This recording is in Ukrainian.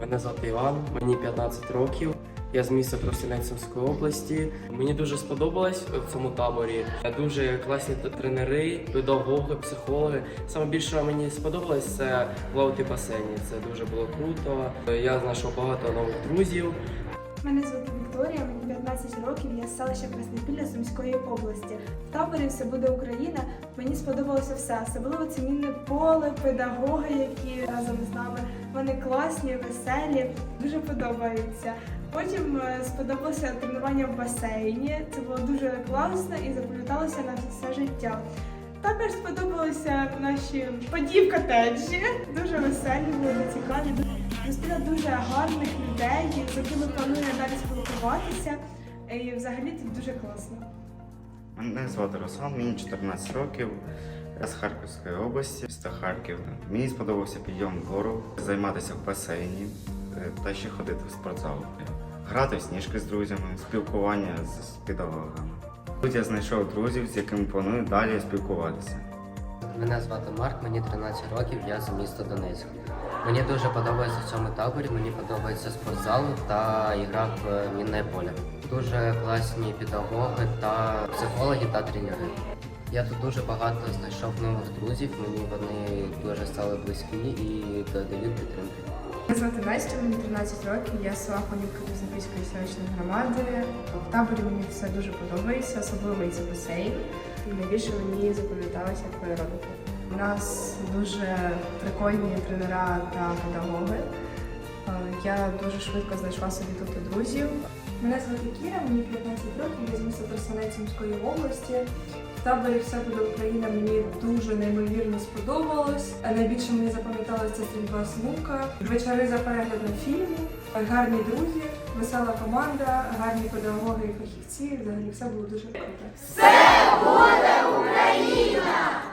Мене звати Іван, мені 15 років. Я з міста Тростянець області. Мені дуже сподобалось в цьому таборі. Дуже класні тренери, педагоги, психологи. Саме більше мені сподобалось це плавати в басейні. Це дуже було круто. Я знайшов багато нових друзів. Мене звати Вікторія, мені 15 років, я з селища Краснопілля Сумської області. В таборі все буде Україна. Мені сподобалося все. Особливо цінне поле, педагоги, які разом з нами. Вони класні, веселі, дуже подобаються. Потім е, сподобалося тренування в басейні. Це було дуже класно і запам'яталося на все життя. Також сподобалися наші події в котеджі. Дуже веселі були, цікаві. Зустріла дуже гарних людей, з якими планую далі спілкуватися. І взагалі тут дуже класно. Мене звати Руслан, мені 14 років. Я з Харківської області, міста Харків. Мені сподобався підйом вгору, займатися в басейні е, та ще ходити в спортзал. Грати в сніжки з друзями, спілкування з педагогами. Тут я знайшов друзів, з якими планую далі спілкуватися. Мене звати Марк, мені 13 років, я з міста Донецьк. Мені дуже подобається в цьому таборі, мені подобається спортзал та ігра в мінне поле. Дуже класні педагоги та психологи та тренери. Я тут дуже багато знайшов нових друзів, мені вони дуже стали близькі і додають підтримки. Звати Настя, мені 13 років, я села Хонівка Краснопільської селищної громади. В таборі мені все дуже подобається, особливо мені це басейн. Найбільше мені запам'яталося, як ви. У нас дуже прикольні тренера та педагоги. Е, Я дуже швидко знайшла собі тут друзів. Мене звати Кіра, мені 15 років, я з міста Тростянець Сумської області. В таборі все буде Україна мені дуже неймовірно сподобалось. Найбільше мені запам'яталася стрільба смука, вечори за переглядом фільму, гарні друзі, весела команда, гарні педагоги і фахівці. Взагалі все було дуже круто. Все буде Україна!